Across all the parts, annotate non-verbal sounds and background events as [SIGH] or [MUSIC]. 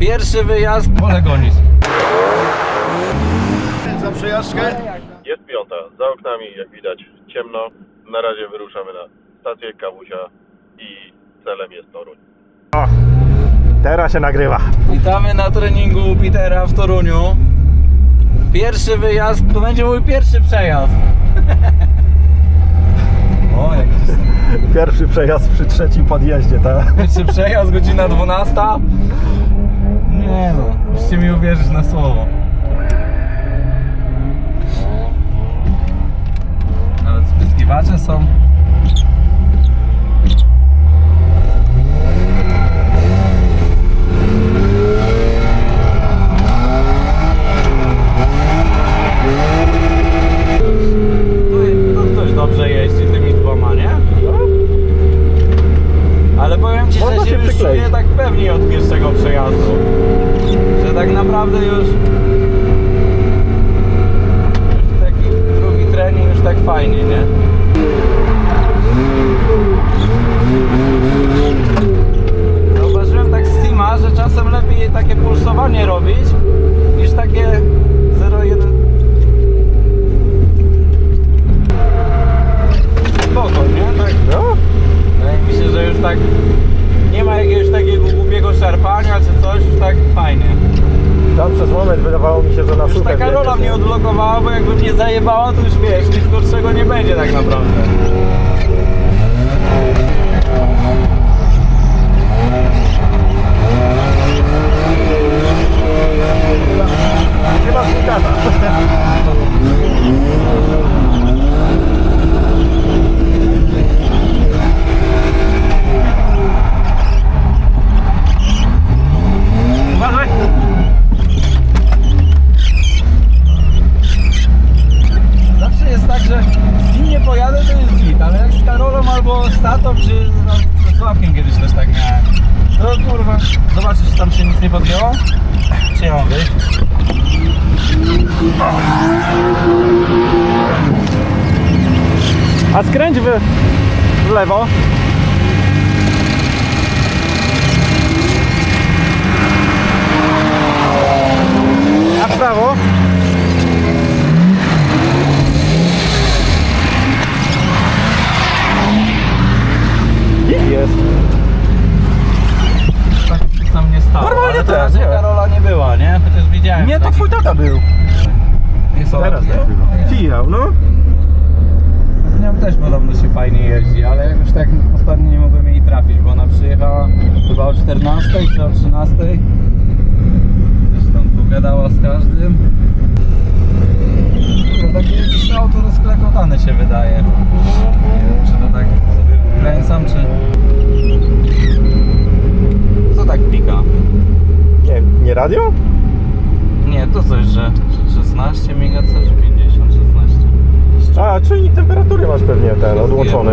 Pierwszy wyjazd, pole gonić. Za przejażdżkę? Jest piąta, za oknami jak widać ciemno. Na razie wyruszamy na stację Kawusia i celem jest Toruń. Teraz się nagrywa. Witamy na treningu Petera w Toruniu. Pierwszy wyjazd, to będzie mój pierwszy przejazd. [LAUGHS] O, jak Pierwszy przejazd przy trzecim podjeździe, tak? Pierwszy przejazd, godzina 12. Nie no, musicie mi uwierzyć na słowo. Nawet spryskiwacze są. Tu, tu ktoś dobrze jeździ tymi dwoma, nie? Ale powiem Ci, Można że się się już przykleić. czuję tak pewnie od pierwszego przejazdu. Że tak naprawdę już... już Taki drugi trening już tak fajnie, nie? Zauważyłem tak z Sima, że czasem lepiej takie pulsowanie robić niż takie 0,1 spoko, nie? Tak, No, Wydaje mi się, że już tak nie ma jakiegoś takiego głupiego szarpania czy coś, już tak fajnie. tam przez moment wydawało mi się, że na Już suche ta Karola wjedziesz, mnie nie? odblokowała, bo jakby mnie zajebała, to już wiesz, nic gorszego nie będzie tak naprawdę. Chyba zgada. Uważaj! Zawsze jest tak, że z nie pojadę, to jest git, ale jak z Karolą albo z tatą, czy ze Sławkiem kiedyś też tak miałem. To kurwa, zobaczysz, czy tam się nic nie podjęło? Czy ja? A skręć w, w lewo. A w prawo. Git jest. Tak się tam nie stało. Normalnie ale to tak, raczej nie. Karola nie była, nie? Chociaż widziałem. Nie, to taki- twój tata był. Nie są Teraz takie? tak było. Fijał, no. Z nią też podobno się fajnie jeździ, ale jakoś tak ostatnio nie mogłem jej trafić, bo ona przyjechała chyba o 14 czy o 13. Zresztą pogadała z każdym. Kurde, takie jakieś auto rozklekotane się wydaje. Nie wiem, czy to tak sobie wkręcam, czy... Co tak pika? Nie, nie radio? Nie, to coś, że 16 miga coś, 50, 16. A, czyli temperatury masz pewnie ten odłączony.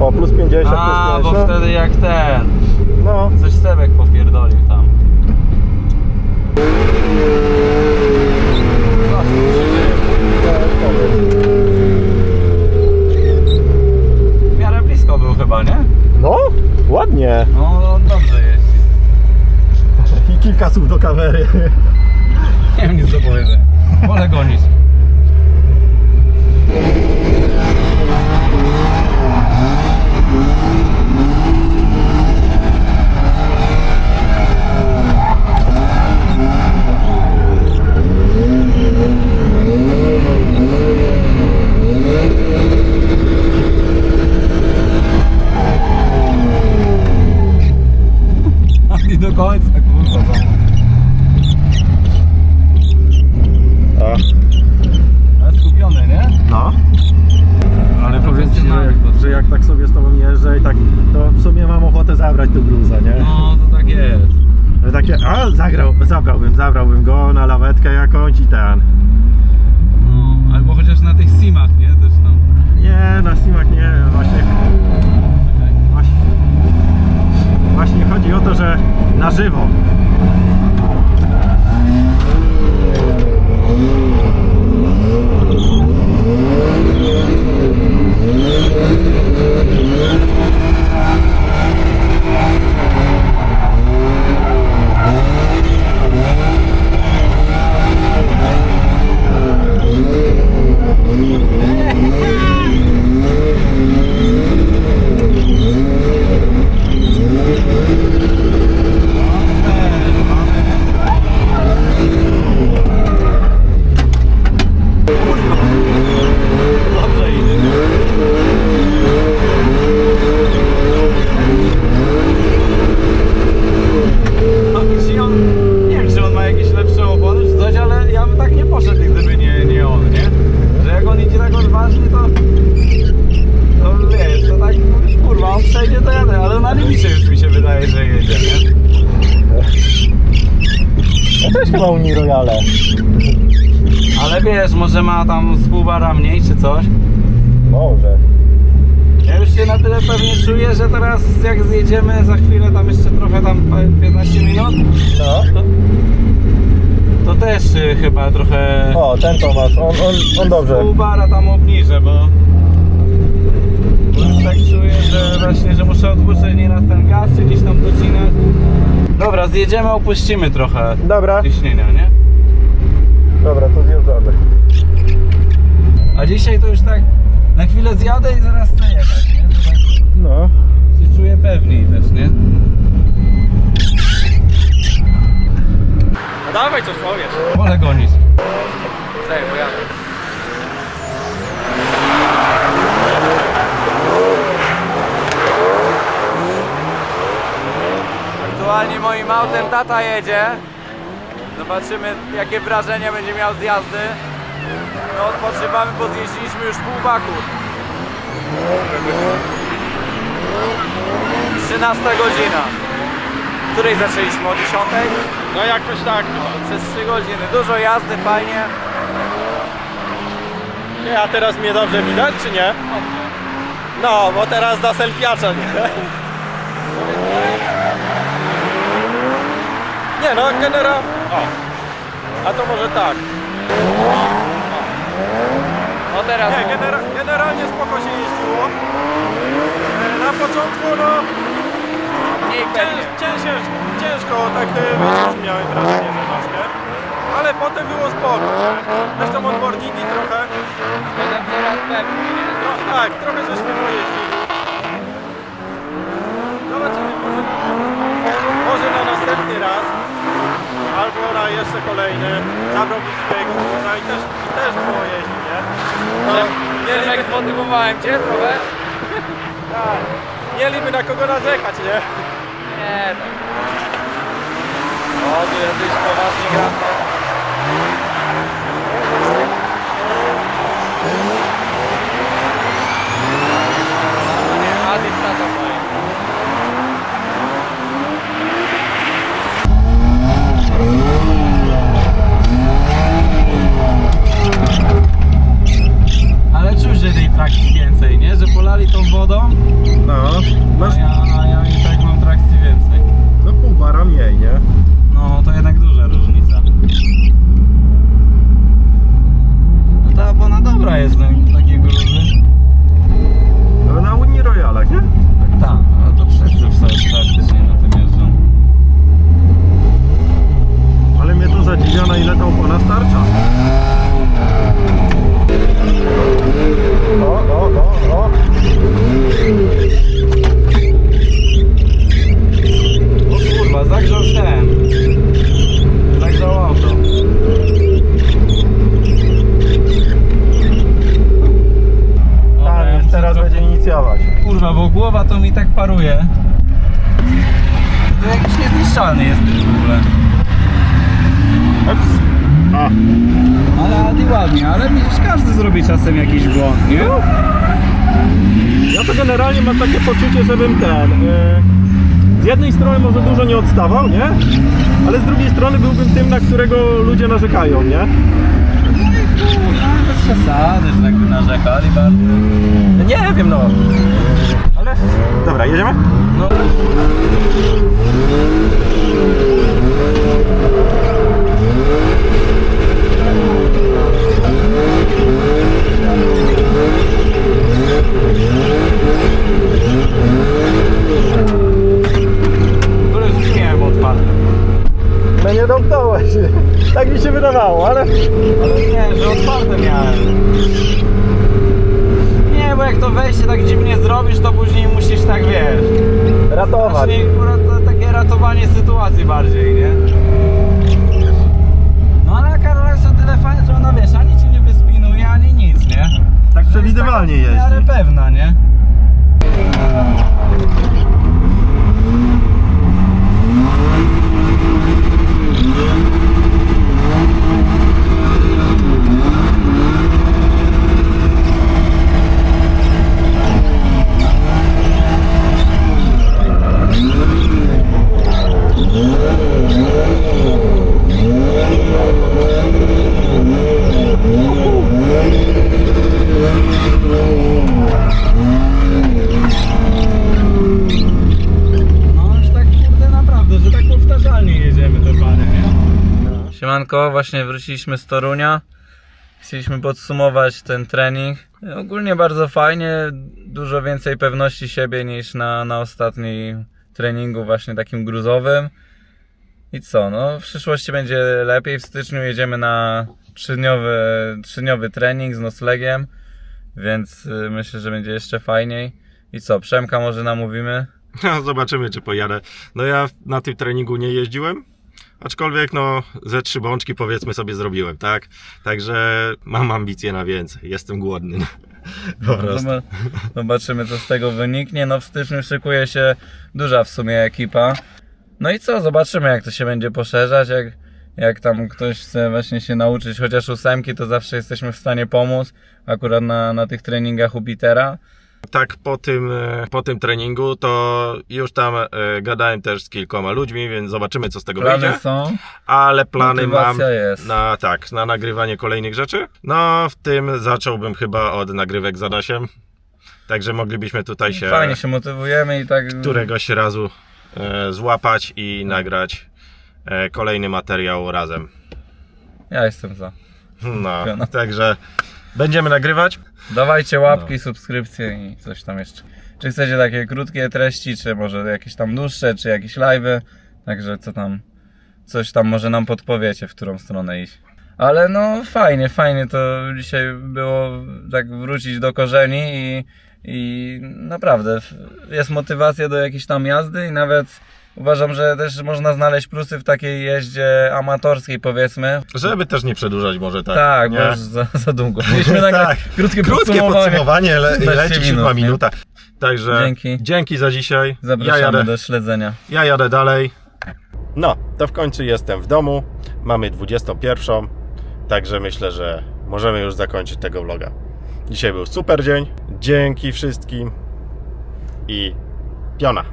O, plus 50, A, plus bo 50. wtedy jak ten, No. coś Sebek popierdolił tam. Co tu się dzieje? W miarę blisko był chyba, nie? No, ładnie. No, no dobrze jeździ. [LAUGHS] I kilka słów do kamery. Nie wiem nic do powiedzenia. Wolę gonić. I do końca, kurwa. za- A, Ale skupiony, nie? no. Ale powiem ci, że jak, że jak tak sobie z tobą jeżdżę i tak, to w sumie mam ochotę zabrać tu bluza, nie? No, to tak jest. Ale takie, zabrałbym, zabrałbym go na lawetkę jakąś i ten. No, albo chociaż na tych simach, nie? Też tam. Nie, na Steamach nie, właśnie, właśnie, właśnie chodzi o to, że na żywo. Też chyba Royale. Ale wiesz, może ma tam z pół bara mniej czy coś. Może. Ja już się na tyle pewnie czuję, że teraz jak zjedziemy za chwilę tam jeszcze trochę tam 15 minut, No. to, to też y, chyba trochę O, ten Tomasz, on, on, on dobrze. pół bara tam obniżę, bo tak czuję, że właśnie, że muszę odpuszczać nieraz ten gaz, czy gdzieś tam docinać. Dobra, zjedziemy, opuścimy trochę Dobra, ciśnienia, nie? dobra, to zjeżdżamy. A dzisiaj to już tak na chwilę zjadę i zaraz chcę jechać, nie? To tak No. się czuję pewniej też, nie? No dawaj coś powiesz. Wolę gonić. Czekaj, bo jadę. Autem tata jedzie. Zobaczymy jakie wrażenia będzie miał z jazdy. No odpoczywamy, bo zjeździliśmy już pół baku. 13 godzina. Której zaczęliśmy? O 10? No jakoś tak. Przez 3 godziny. Dużo jazdy, fajnie. Nie, a teraz mnie dobrze widać, czy nie? No, bo teraz da selfiacza, nie? Nie no, genera... O. A to może tak. No teraz Nie, genera... generalnie spoko się jeździło. E, Na początku, no... mniej ciężko, tak e, wiesz, miałem wrażenie, że troszkę. Ale potem było spoko. Zresztą onboardingi trochę. No, tak, trochę żeśmy pojeździli. Zobaczymy, może na następny raz. Albo na jeszcze kolejny. Zabrałbym swojego kursa i też, i też pojeździ, nie? No, Przemek, zmotywowałem cię trochę? [LAUGHS] tak, mieliby na kogo narzekać, nie? Nie, tak. O, tu jacyś poważni gracze. Adi wstacza moje. Ale czuć, że tej trakcji więcej, nie? Że polali tą wodą, No, a ja, a ja i tak mam trakcji więcej. no pół bara mniej, nie? No to jednak duża różnica. No ta opona dobra jest, no takiego różny. Ale na Unii Royalach, nie? Tak, ale to wszyscy w sobie praktycznie na tym jeżdżą. Ale mnie to zadziwia, na ile ta opona starcza. O, o, o, o. O kurwa, zagrzał ten. Zagrzał auto. Dobra, Tam ja jest, muszę teraz trochę- będzie inicjować. Głowa to mi tak paruje. To jakiś niezniszczalny jesteś w ogóle. A, Ale Adi ładnie, ale widzisz, każdy zrobi czasem jakiś błąd, nie? Ja to generalnie mam takie poczucie, żebym ten. y, z jednej strony może dużo nie odstawał, nie? Ale z drugiej strony byłbym tym, na którego ludzie narzekają, nie? Kurwa, bez przesady, że tak by narzekali bardzo. Nie wiem, no. Dobra, jedziemy? No. No nie domknąłeś. [LAUGHS] Tak mi się wydawało, ale. Ale nie, że otwarte miałem. Jak to wejście tak dziwnie zrobisz, to później musisz tak, wiesz... Ratować. Właśnie takie ratowanie sytuacji bardziej, nie? No ale Karola jest o tyle fajna, że ona wiesz, ani cię nie wyspinuje, ani nic, nie? Tak przewidywalnie jest taka w jeździ. miarę pewna, nie? Siemanko, właśnie wróciliśmy z Torunia. Chcieliśmy podsumować ten trening. Ogólnie bardzo fajnie, dużo więcej pewności siebie niż na, na ostatnim treningu właśnie takim gruzowym. I co, no w przyszłości będzie lepiej. W styczniu jedziemy na trzydniowy, trzydniowy trening z noclegiem, więc y, myślę, że będzie jeszcze fajniej. I co, Przemka może namówimy? No, [LAUGHS] zobaczymy, czy pojadę. No ja na tym treningu nie jeździłem, aczkolwiek no ze trzy bączki powiedzmy sobie zrobiłem, tak? Także mam ambicje na więcej, jestem głodny. [LAUGHS] Po prostu. Zoba- Zobaczymy, co z tego wyniknie. No, w styczniu szykuje się duża w sumie ekipa. No i co, zobaczymy, jak to się będzie poszerzać. Jak, jak tam ktoś chce właśnie się nauczyć chociaż ósemki, to zawsze jesteśmy w stanie pomóc. Akurat na, na tych treningach u Petera. Tak po tym, e, po tym treningu to już tam e, gadałem też z kilkoma ludźmi, więc zobaczymy, co z tego Plany wyjdzie. są. Ale plany mam jest. na tak, na nagrywanie kolejnych rzeczy. No, w tym zacząłbym chyba od nagrywek z Adasiem. Także moglibyśmy tutaj się Fajnie się motywujemy i tak. któregoś razu e, złapać i nagrać kolejny materiał razem. Ja jestem za. No, No. także będziemy nagrywać. Dawajcie łapki, subskrypcje i coś tam jeszcze. Czy chcecie takie krótkie treści, czy może jakieś tam dłuższe, czy jakieś live'y. Także co tam, coś tam może nam podpowiecie, w którą stronę iść. Ale no fajnie, fajnie to dzisiaj było tak wrócić do korzeni i, i naprawdę jest motywacja do jakiejś tam jazdy i nawet uważam, że też można znaleźć plusy w takiej jeździe amatorskiej powiedzmy. Żeby też nie przedłużać może tak. Tak, nie? bo już za, za długo. [LAUGHS] Mieliśmy Tak. krótkie, Krótkie podsumowanie. podsumowanie, le, 15 leci minut, siódma nie? minuta. Także Dzięki. dzięki za dzisiaj. Ja Zapraszamy jadę, do śledzenia. ja jadę dalej. No, to w końcu jestem w domu. Mamy 21. Także myślę, że możemy już zakończyć tego vloga. Dzisiaj był super dzień. Dzięki wszystkim i piona.